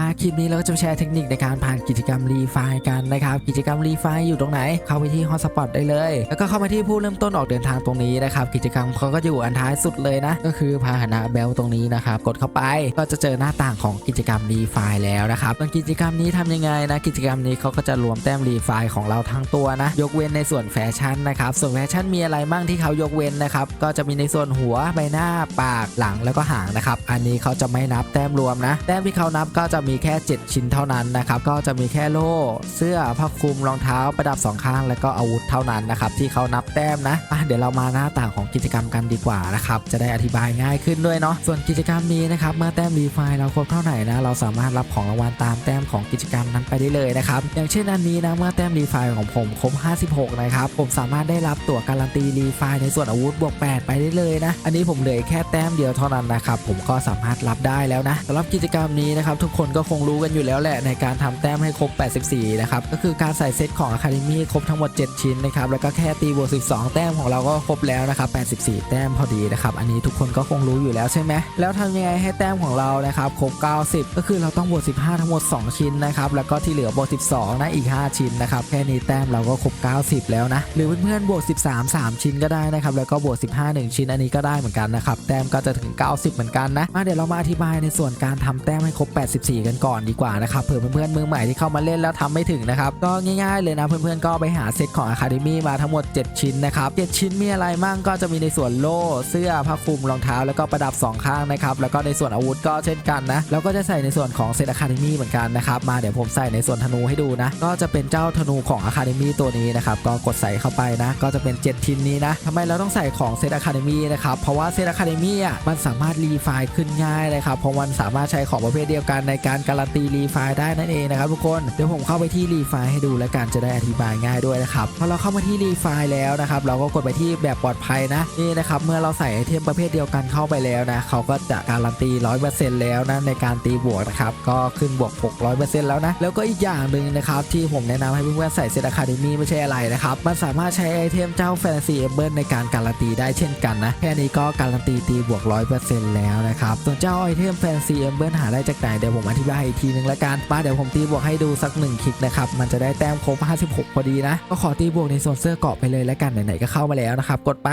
มาคลิปนี้เราก็จะแชร์เทคนิคในการผ่านกิจกรรมรีไฟล์กันนะครับ กิจกรรมรีไฟล์อยู่ตรงไหน เข้าไปที่ฮอตสปอตได้เลย แล้วก็เข้ามาที่ผู้เริ่มต้นออกเดินทางตรงนี้นะครับ กิจกรรมเขาก็อยู่อันท้ายสุดเลยนะ ก็คือพาหนะเบลตรงนี้นะครับ กดเข้าไปก็จะเจอหน้าต่างของกิจกรรมรีไฟล์แล้วนะครับส่วนกิจกรรมนี้ทำยังไงนะ กิจกรรมนี้เขาก็จะรวมแต้มรีไฟล์ของเราทั้งตัวนะ ยกเว้นในส่วนแฟชั่นนะครับ ส่วนแฟชั่นมีอะไรบ้างที่เขายกเว้นนะครับ ก็จะมีในส่วนหัวใบหน้าปากหลังแล้วก็หางนะครับ อันนี้เขาจะไม่นับแต้มรวมนะ แต้มที่เขานับก็จะมีแค่ 7 ชิ้นเท่านั้นนะครับก็จะมีแค่โล่เสื้อผ้าคลุมรองเท้าประดับสองข้าง แล้วก็อาวุธเท่านั้นนะครับที่เขานับแต้มนะะเดี๋ยวเรามาหน้าต่างของกิจกรรมกันดีกว่านะครับจะได้อธิบายง่ายขึ้นด้วยเนาะส่วนกิจกรรมนี้นะครับเมื่อแต้มรีไฟเราครบเท่าไหร่นะเราสามารถรับของรางวัลตามแต้มของกิจกรรมนั้นไปได้เลยนะครับอย่างเช่นอันนี้นะเมื่อแต้มรีไฟของผมครบ 56 นะครับผมสามารถได้รับตั๋วการันตีรีไฟในส่วนอาวุธบวก 8 ไปได้เลยนะ อันนี้ผมเหลือแค่แต้มเดียวเท่านั้นนะครับผมก็สามารถรับได้แล้วนะสำหรับกิจกรรมนี้นะครับทุกคนก็คงรู้กันอยู่แล้วแหละในการทำแต้มให้ครบ 84 นะครับ ก็คือการใส่เซตของ Academy ครบทั้งหมด 7 ชิ้นนะครับ แล้วก็แค่ตีบวก 12 แต้มของเราก็ครบแล้วนะครับ 84 แต้มพอดีนะครับ อันนี้ทุกคนก็คงรู้อยู่แล้วใช่ไหม แล้วทำยังไงให้แต้มของเรานะครับครบ 90 ก็คือเราต้องบวก 15 ทั้งหมด 2 ชิ้นนะครับ แล้วก็ที่เหลือบวก 12 นะอีก 5 ชิ้นนะครับ แค่นี้แต้มเราก็ครบ 90 แล้วนะ หรือเพื่อนๆบวก 13 3 ชิ้นก็ได้นะครับ แล้วก็บวก 15 1 ชิ้นอันนี้ก็ได้เหมือนกันนะครับ แต้มก็จะถึง 90 เหมือนกันนะมาเดี๋ยวเรามาอธิบายในส่วนการทำแต้มให้ครบ 84กันก่อนดีกว่านะครับเผื่อเพื่อนๆมือใหม่ที่เข้ามาเล่นแล้วทำไม่ถึงนะครับก็ง่ายๆเลยนะเพื่อนๆก็ไปหาเซตของ Academy มาทั้งหมด 7 ชิ้นนะครับ7ชิ้นมีอะไรมั่งก็จะมีในส่วนโล่เสื้อผ้าคลุมรองเท้า แล้วก็ประดับสองข้างนะครับแล้วก็ในส่วนอาวุธก็เช่นกันนะแล้วก็จะใส่ในส่วนของเซต Academy เหมือนกันนะครับมาเดี๋ยวผมใส่ในส่วนธนูให้ดูนะก็จะเป็นเจ้าธนูของ Academy ตัวนี้นะครับก็กดใส่เข้าไปนะก็จะเป็น 7 ชิ้นนี้นะทำไมเราต้องใส่ของเซต Academy นะครับเพราะว่าเซต Academy อะมันสามารถรีไฟล์ขึ้นง่ายเลยครับเพราะมันสามารถใช้ของประเภทเดียวกันในการการการันตีรีไฟล์ได้นั่นเองนะครับทุกคนเดี๋ยวผมเข้าไปที่รีไฟล์ให้ดูแล้วกันจะได้อธิบายง่ายด้วยนะครับพอเราเข้ามาที่รีไฟล์แล้วนะครับเราก็กดไปที่แบบปลอดภัยนะนี่นะครับเมื่อเราใส่ไอเทมประเภทเดียวกันเข้าไปแล้วนะเขาก็จะการันตี 100%แล้วนะในการตีบวกนะครับก็ขึ้นบวก 600%แล้วนะแล้วก็อีกอย่างหนึ่งนะครับที่ผมแนะนำให้เพื่อนๆใส่เซตอะคาเดมี่ไม่ใช่อะไรนะครับมันสามารถใช้ไอเทมเจ้าแฟนซีเอเบิลในการการันตีได้เช่นกันนะแค่นี้ก็การันตีตีบวก 100%แล้วนะครับส่วนเจ้าไอเทมแฟนซีเอเบิลหาได้จากไหนเดี๋ยวผมอธิบายอีกทีหนึ่งละกันมาเดี๋ยวผมตีบวกให้ดูสักหนึ่งคลิกนะครับมันจะได้แต้มครบ56พอดีนะก็ขอตีบวกในส่วนเสื้อเกาะไปเลยละกันไหนๆก็เข้ามาแล้วนะครับกดไป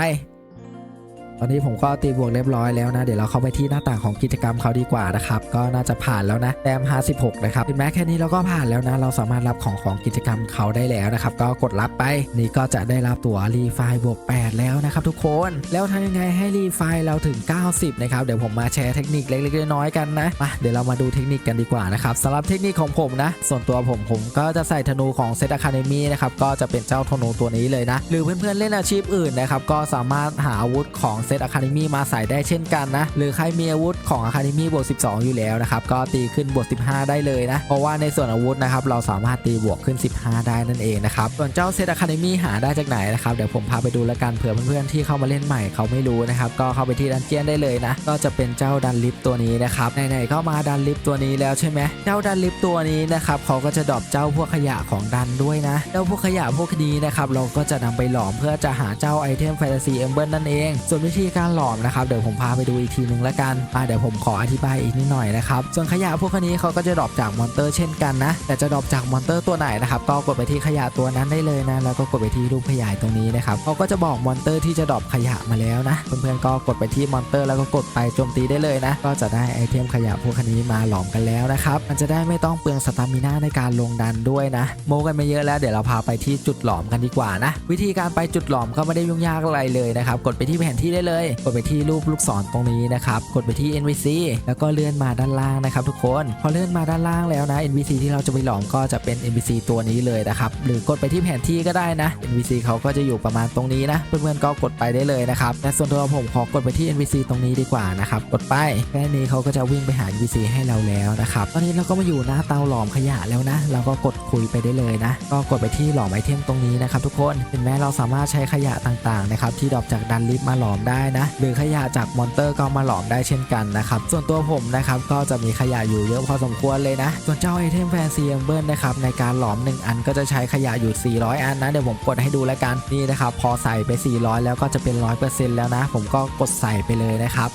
ตอนนี้ผมก็ตีบวกเรียบร้อยแล้วนะ เดี๋ยวเราเข้าไปที่หน้าต่างของกิจกรรมเขาดีกว่านะครับ ก็น่าจะผ่านแล้วนะแต้ม56 นะครับถึงแม้แค่นี้เราก็ผ่านแล้วนะ เราสามารถรับของของกิจกรรมเขาได้แล้วนะครับ ก็กดรับไป นี่ก็จะได้รับตั๋วรีไฟบวก 8 แล้วนะครับทุกคน แล้วทำยังไงให้รีไฟเราถึง 90 นะครับ เดี๋ยวผมมาแชร์เทคนิคเล็กๆน้อยๆกันนะมาเดี๋ยวเรามาดูเทคนิคกันดีกว่านะครับสำหรับเทคนิคของผมนะ ส่วนตัวผมผมก็จะใส่ธนูของเซตอะคาเดมี่นะครับ ก็จะเป็นเจ้าธนูตัวนี้เลยนะ หรือเพื่อนๆเล่นอาชีพอื่นนะครับ ก็สามารถหาอาวุธของเซตอะคาเดมี่มาใส่ได้เช่นกันนะ หรือใครมีอาวุธของอะคาเดมี่บวก12 อยู่แล้วนะครับ ก็ตีขึ้นบวก15 ได้เลยนะ เพราะว่าในส่วนอาวุธนะครับ เราสามารถตีบวกขึ้น 15 ได้นั่นเองนะครับ ส่วนเจ้าเซตอะคาเดมี่หาได้จากไหนนะครับ เดี๋ยวผมพาไปดูแล้วกันเผื่อเพื่อนๆที่เข้ามาเล่นใหม่เขาไม่รู้นะครับ ก็เข้าไปที่ดันเจียนได้เลยนะ ก็จะเป็นเจ้าดันลิฟต์ตัวนี้นะครับ ไหนๆก็มาดันลิฟต์ตัวนี้แล้วใช่ไหมเจ้าดันลิฟต์ตัวนี้นะครับเขาก็จะดรอปเจ้าพวกขยะของดันด้วยนะ เจ้าพวกขยะพวกนี้นะครับเราก็จะนำไปหลอมเพื่อจะหาเจ้าไอเทมแฟนตาซีเอมเบิลนั่นเอง ส่วนวิธีการหลอมนะครับเดี๋ยวผมพาไปดูอีกทีนึงแล้วกันอะเดี๋ยวผมขออธิบายอีกนิดหน่อยนะครับส่วนขยะพวกนี้เขาก็จะดรอปจากมอนเตอร์เช่นกันนะ แต่จะดรอปจากมอนเตอร์ตัวไหนนะครับก็กดไปที่ขยะตัวนั้นได้เลยนะ แล้วก็กดไปที่รูปขยายตรงนี้นะครับเขาก็จะบอกมอนเตอร์ที่จะดรอปขยะมาแล้วนะเพื่อนๆก็กดไปที่มอนเตอร์แล้วก็กดไปโจมตีได้เลยนะ ก็จะได้ไอเทมขยะพวกนี้มาหลอมกันแล้วนะครับมันจะได้ไม่ต้องเปลืองสตามิน่าในการลงดันด้วยนะ โมกันไปเยอะแล้วเดี๋ยวเราพาไปที่จุดหลอมกันดีกว่านะ วิธีการไปจุดหลอมก็ไม่ได้ยุ่งยากอะไรเลยนะครับกดไปที่แผนที่ได้เลย กดไปที่รูปลูกศรตรงนี้นะครับ กดไปที่ NPC แล้วก็เลื่อนมาด้านล่างนะครับทุกคน พอเลื่อนมาด้านล่างแล้วนะ NPC ที่เราจะไปหลอมก็จะเป็น NPC ตัวนี้เลยนะครับ หรือกดไปที่แผนที่ก็ได้นะ NPC เขาก็จะอยู่ประมาณตรงนี้นะ เพื่อนๆก็กดไปได้เลยนะครับ แต่ส่วนตัวผมขอกดไปที่ NPC ตรงนี้ดีกว่านะครับ กดไป แค่นี้เขาก็จะวิ่งไปหา NPC ให้เราแล้วนะครับ ตอนนี้เราก็มาอยู่หน้าเตาหลอมขยะแล้วนะ เราก็กดคุยไปได้เลยนะ ก็กดไปที่หลอมไอเทมตรงนี้นะครับทุกคน เห็นไหมเราสามารถใช้ขยะต่างๆนะครับที่ดรอปจากดันลิฟต์มาหลอมได้ได้นะ หรือขยะจากมอนเตอร์ก็มาหลอมได้เช่นกันนะครับ ส่วนตัวผมนะครับก็จะมีขยะอยู่เยอะพอสมควรเลยนะ ส่วนเจ้าไอเทมแฟนซีเอมเบิลนะครับในการหลอม 1 อันก็จะใช้ขยะอยู่ 400 อันนะ เดี๋ยวผมกดให้ดูแล้วกันนี่นะครับพอใส่ไป 400 แล้วก็จะเป็น 100%แล้วนะ ผมก็กดใส่ไปเลยนะครับ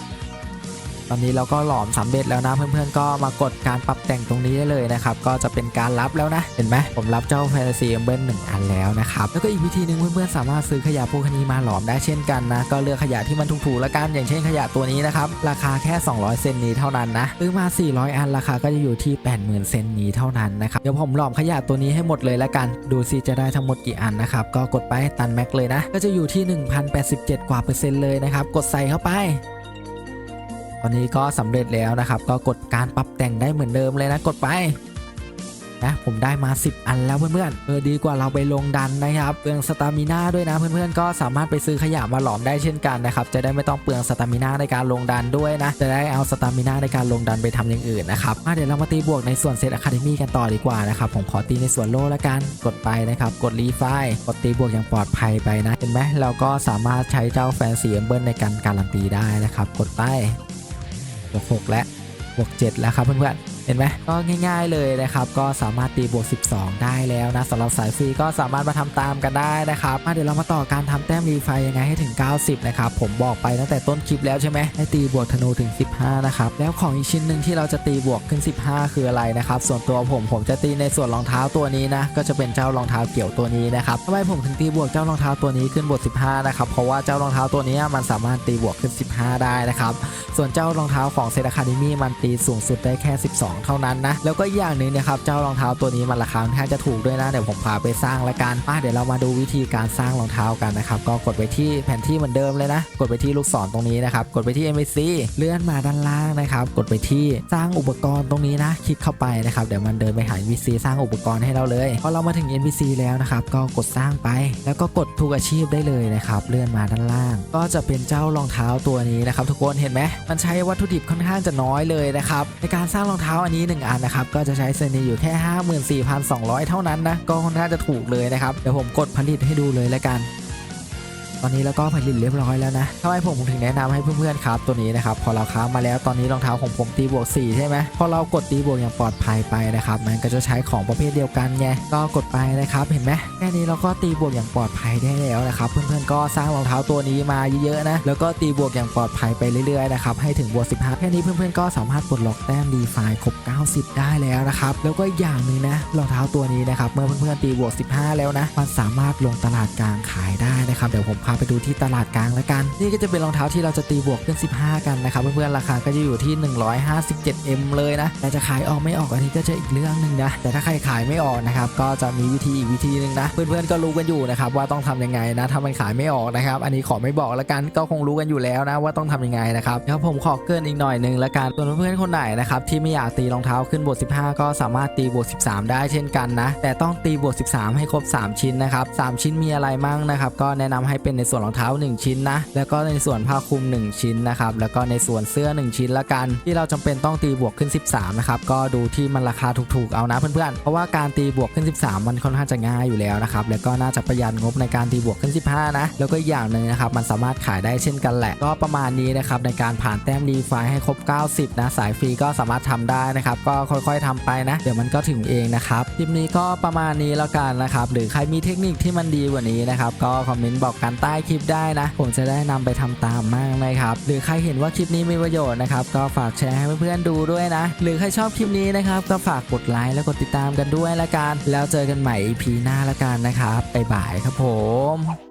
ตอนนี้เราก็หลอมสำเร็จแล้วนะเพื่อนๆก็มากดการปรับแต่งตรงนี้ได้เลยนะครับก็จะเป็นการรับแล้วนะเห็นไหมผมรับเจ้าแฟนตาซีเอมเบิลหนึ่งอันแล้วนะครับแล้วก็อีกวิธีหนึ่งเพื่อนๆสามารถซื้อขยะพวกนี้มาหลอมได้เช่นกันนะก็เลือกขยะที่มันถูกๆแล้วกันอย่างเช่นขยะตัวนี้นะครับราคาแค่ 200 เซนนี้เท่านั้นนะซื้อมา 400 อันราคาก็จะอยู่ที่ 80,000 เซนนี้เท่านั้นนะครับเดี๋ยวผมหลอมขยะตัวนี้ให้หมดเลยแล้วกัน ดูซิจะได้ทั้งหมดกี่อันนะครับก็กดไปตันแม็กเลยนะก็จะอยู่ที่ 1,087 กว่าเปอร์เซ็นต์เลยนะครับกดใส่เข้าไป ตอนนี้ก็สำเร็จแล้วนะครับ ก็กดการปรับแต่งได้เหมือนเดิมเลยนะกดไปนะผมได้มา 10 อันแล้วเพื่อนๆเออดีกว่าเราไปลงดันนะครับ เปลืองสตามิน่าด้วยนะเพื่อนๆก็สามารถไปซื้อขยะมาหลอมได้เช่นกันนะครับจะได้ไม่ต้องเปลืองสตามิน่าในการลงดันด้วยนะจะได้เอาสตามิน่าในการลงดันไปทำอย่างอื่นนะครับเดี๋ยวเรามาตีบวกในส่วนเซตอะคาเดมี่กันต่อดีกว่านะครับผมขอตีในส่วนโล่ละกันกดไปนะครับกดรีไฟกดตีบวกอย่างปลอดภัยไปนะเห็นไหมเราก็สามารถใช้เจ้าแฟนซีเอมเบิลในการการันตีได้นะครับกดไป บวก6และบวก7แล้วครับเพื่อนๆ เห็นไหมก็ง่าย ๆเลยนะครับ ก็สามารถตีบวก 12 ได้แล้วนะสำหรับสายฟรีก็สามารถมาทำตามกันได้นะครับมาเดี๋ยวเรามาต่อการทำแต้มรีไฟยังไงให้ถึง 90 นะครับ ผมบอกไปตั้งแต่ต้นคลิปแล้วใช่ไหมให้ตีบวกธนูถึง 15 นะครับ แล้วของอีกชิ้นหนึ่งที่เราจะตีบวกขึ้น 15 คืออะไรนะครับ ส่วนตัวผมผมจะตีในส่วนรองเท้าตัวนี้นะ ก็จะเป็นเจ้ารองเท้าเกี่ยวตัวนี้นะครับทำไมผมถึงตีบวกเจ้ารองเท้าตัวนี้ขึ้นบวก 15 นะครับ เพราะว่าเจ้ารองเท้าตัวนี้มันสามารถตีบวกขึ้น 5 ได้นะครับ ส่วนเจ้ารองเท้าของเซตอะคาเดมี่มันตีสูงสุดได้แค่ 12 เท่านั้นนะ แล้วก็อีกอย่างหนึ่งนะครับ เจ้ารองเท้าตัวนี้มันราคาค่อนข้างจะถูกด้วยนะ เดี๋ยวผมพาไปสร้างละกันมาเดี๋ยวเรามาดูวิธีการสร้างรองเท้ากันนะครับ ก็กดไปที่แผนที่เหมือนเดิมเลยนะ กดไปที่ลูกศรตรงนี้นะครับ กดไปที่ MVC เลื่อนมาด้านล่างนะครับ กดไปที่สร้างอุปกรณ์ตรงนี้นะ คลิกเข้าไปนะครับ เดี๋ยวมันเดินไปหา NPC สร้างอุปกรณ์ให้เราเลย พอเรามาถึง NPC แล้วนะครับ ก็กดสร้างไป แล้วก็กดทุกอาชีพได้เลยนะครับ เลื่อนมาด้านล่าง ก็จะเป็นเจ้ารองเท้าตัวนี้นะครับทุกคนเห็นไหมมันใช้วัตถุดิบค่อนข้างจะน้อยเลยนะครับในการสร้างรองเท้าอันนี้ 1 อันนะครับก็จะใช้เซนีอยู่แค่ 54,200 เท่านั้นนะก็ค่อนข้างจะถูกเลยนะครับเดี๋ยวผมกดผลิตให้ดูเลยแล้วกัน ตอนนี้เราก็ผลิตเรียบร้อยแล้วนะทำไมผมถึงแนะนำให้เพื่อนๆครับตัวนี้นะครับพอเราค้ามาแล้วตอนนี้รองเท้าของผมตีบวก4ใช่ไหมพอเรากดตีบวกอย่างปลอดภัยไปนะครับมันก็จะใช้ของประเภทเดียวกันไงก็กดไปนะครับเห็นไหมแค่นี้เราก็ตีบวกอย่างปลอดภัยได้แล้วนะครับเพื่อนๆก็สร้างรองเท้าตัวนี้มาเยอะๆนะแล้วก็ตีบวกอย่างปลอดภัยไปเรื่อยๆนะครับให้ถึงบวก15แค่นี้เพื่อนๆก็สามารถปลดล็อกแต้มดีไฟครบ 90 ได้แล้วนะครับแล้วก็อย่างหนึ่งนะรองเท้าตัวนี้นะครับเมื่อเพื่อนๆตีบวก 15 แล้วนะมันสามารถลงตลาดกลางขายได้นะครับเดี๋ยวผมาไปดูที่ตลาดกลางแล้วกัน นี่ก็จะเป็นรองเท้าที่เราจะตีบวกขึ้น15 กันนะครับเพื่อนๆราคาก็จะอยู่ที่ 157M เลยนะแต่จะขายออกไม่ออกอันนี้ก็จะอีกเรื่องหนึ่งนะแต่ถ้าใครขายไม่ออกนะครับก็จะมีวิธีอีกวิธีหนึ่งนะเพื่อนๆก็รู้กันอยู่นะครับว่าต้องทำยังไงนะถ้ามันขายไม่ออกนะครับอันนี้ขอไม่บอกแล้วกันก็คงรู้กันอยู่แล้วนะว่าต้องทำยังไงนะครับเดี๋ยวผมขอเกินอีกหน่อยหนึงแล้วกันส่วนเพื่อนๆคนไหนนะครับที่ไม่อยากตีรองเท้าขึ้นบวก15 ก็สามารถตีบวก13 ได้เช่นกันนะแต่ต้องตีบวก13 ให้ครบ 3 ชิ้นนะครับ3ชิ้นมีอะไรมั่งนะครับก็แนะนำให้เป็นในส่วนรองเท้า 1 ชิ้นนะ แล้วก็ในส่วนผ้าคลุม 1 ชิ้นนะครับ แล้วก็ในส่วนเสื้อ 1 ชิ้นละกัน ที่เราจำเป็นต้องตีบวกขึ้น 13 นะครับ ก็ดูที่มันราคาถูกๆ เอานะเพื่อนๆ เพราะว่าการตีบวกขึ้น 13 มันค่อนข้างจะง่ายอยู่แล้วนะครับ แล้วก็น่าจะประหยัดงบในการตีบวกขึ้น 15 นะ แล้วก็อย่างหนึ่งนะครับ มันสามารถขายได้เช่นกันแหละ ก็ประมาณนี้นะครับในการผ่านแต้มดีไฟให้ครบ 90 นะ สายฟรีก็สามารถทำได้นะครับ ก็ค่อยๆทำไปนะ เดี๋ยวมันก็ถึงเองนะครับ คลิปนี้ก็ประมาณนี้แล้วกันนะครับ หรือใครมีเทคนิคที่มันดีกว่านี้นะครับ ก็คอมเมนต์บอกกันใต้คลิปได้นะ ผมจะได้นำไปทำตามมากนะครับ หรือใครเห็นว่าคลิปนี้มีประโยชน์นะครับ ก็ฝากแชร์ให้เพื่อนๆดูด้วยนะ หรือใครชอบคลิปนี้นะครับ ก็ฝากกดไลค์และกดติดตามกันด้วยละกัน แล้วเจอกันใหม่ EP หน้าละกันนะครับบ๊ายบายครับผม